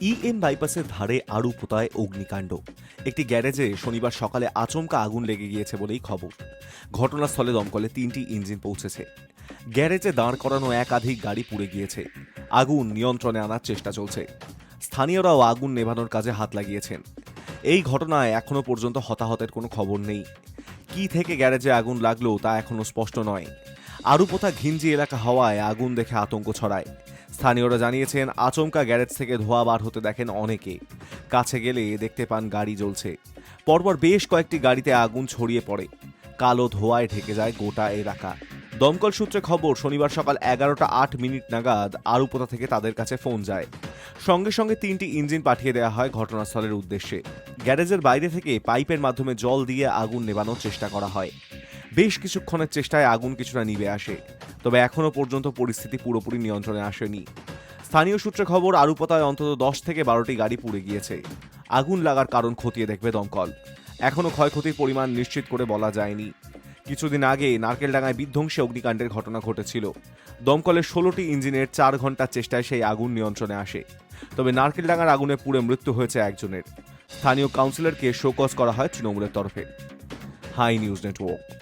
EM বাইপাসের ধারে আরু পোতায় অগ্নিকাণ্ড। একটি গ্যারেজে শনিবার সকালে আচমকা আগুন লেগে গিয়েছে বলেই খবর। ঘটনাস্থলে দমকলে তিনটি ইঞ্জিন পৌঁছেছে। গ্যারেজে দাঁড় করানো একাধিক গাড়ি পুড়ে গিয়েছে। আগুন নিয়ন্ত্রণে আনার চেষ্টা চলছে। স্থানীয়রাও আগুন নেভানোর কাজে হাত লাগিয়েছেন। এই ঘটনায় এখনও পর্যন্ত হতাহতের কোনো খবর নেই। কি থেকে গ্যারেজে আগুন লাগল তা এখনও স্পষ্ট নয়। আরুপোতা ঘিঞ্জি এলাকা হওয়ায় আগুন দেখে আতঙ্ক ছড়ায়। স্থানীয়রা জানিয়েছেন, আচমকা গ্যারেজ থেকে ধোঁয়া বার হতে দেখেন অনেকে। কাছে গেলে দেখতে পান গাড়ি জ্বলছে। পরপর বেশ কয়েকটি গাড়িতে আগুন ছড়িয়ে পড়ে। কালো ধোঁয়ায় ঢেকে যায় গোটা এলাকা। দমকল সূত্রে খবর, শনিবার সকাল এগারোটা আট মিনিট নাগাদ আরুপোতা থেকে তাদের কাছে ফোন যায়। সঙ্গে সঙ্গে তিনটি ইঞ্জিন পাঠিয়ে দেওয়া হয় ঘটনাস্থলের উদ্দেশ্যে। গ্যারেজের বাইরে থেকে পাইপের মাধ্যমে জল দিয়ে আগুন নেবানোর চেষ্টা করা হয়। বেশ কিছুক্ষণের চেষ্টায় আগুন কিছুটা নিভে আসে। তবে এখনও পর্যন্ত পরিস্থিতি পুরোপুরি নিয়ন্ত্রণে আসেনি। স্থানীয় সূত্রে খবর, আরুপতায় অন্তত দশ থেকে বারোটি গাড়ি পুড়ে গিয়েছে। আগুন লাগার কারণ খতিয়ে দেখবে দমকল। এখনও ক্ষয়ক্ষতির পরিমাণ নিশ্চিত করে বলা যায়নি। কিছুদিন আগে নারকেলডাঙ্গায় বিধ্বংসী অগ্নিকাণ্ডের ঘটনা ঘটেছিল। দমকলের ষোলোটি ইঞ্জিনের চার ঘণ্টার চেষ্টায় সেই আগুন নিয়ন্ত্রণে আসে। তবে নারকেলডাঙ্গার আগুনে পুড়ে মৃত্যু হয়েছে একজনের। স্থানীয় কাউন্সিলরকে শোকজ করা হয় তৃণমূলের তরফে। Hi News Network.